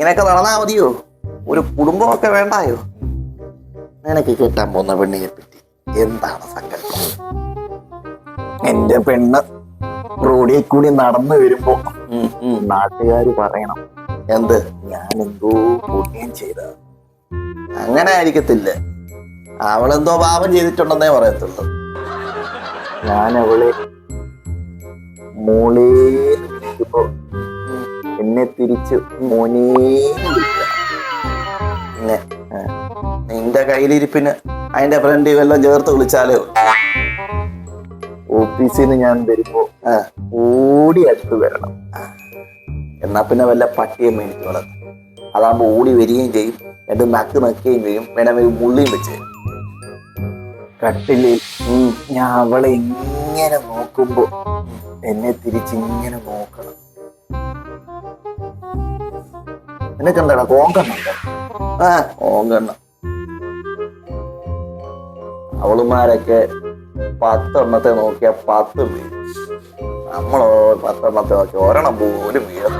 ഇങ്ങനെയൊക്കെ നടന്നാ മതിയോ? ഒരു കുടുംബമൊക്കെ വേണ്ടായോ? നിനക്ക് കിട്ടാൻ പോകുന്ന പെണ്ണിനെ പറ്റി എന്താണ് സങ്കല്പം? എന്റെ പെണ്ണ് റോഡിൽ കൂടി നടന്നു വരുമ്പോ. നാട്ടുകാര് പറയണം എന്ത്? ഞാൻ എന്തോ പുണ്യം ചെയ്ത. അങ്ങനെ ആയിരിക്കത്തില്ല. അവളെന്തോ പാപം ചെയ്തിട്ടുണ്ടെന്നേ പറയത്തുള്ളൂ. ഞാൻ അവളെ മോളേ വിളിക്കുമ്പോ എന്നെ തിരിച്ച് മോനേ. പിന്നെ നിന്റെ കയ്യിലിരിപ്പിന് അതിന്റെ ഫ്രണ്ട് വല്ലതും ചേർത്ത് വിളിച്ചാലോ. ഓഫീസിൽ നിന്ന് ഞാൻ വരുമ്പോ ഓടി അടുത്ത് വരണം. എന്നാ പിന്നെ വല്ല പട്ടിയെ മേടിച്ചോളാം അതാകുമ്പോ ഓടി വരികയും ചെയ്യും. എന്റെ നക്ക് നക്കുകയും ചെയ്യും. വേണമെങ്കിൽ മുള്ളിയും വെച്ച് കട്ടിൽ ഞാൻ അവളെ ഇങ്ങനെ നോക്കുമ്പോ എന്നെ തിരിച്ചിങ്ങനെ നോക്കണം. നിനക്കെന്താടാ കോങ്കണ്ണുണ്ടോ ആ ഓങ്കണ്ണ അവളുമാരൊക്കെ പത്തെണ്ണത്തെ നോക്കിയ പത്ത് വീഴും നമ്മളോ പത്തെണ്ണത്തെ നോക്കി ഒരെണ്ണം പോലും വീഴും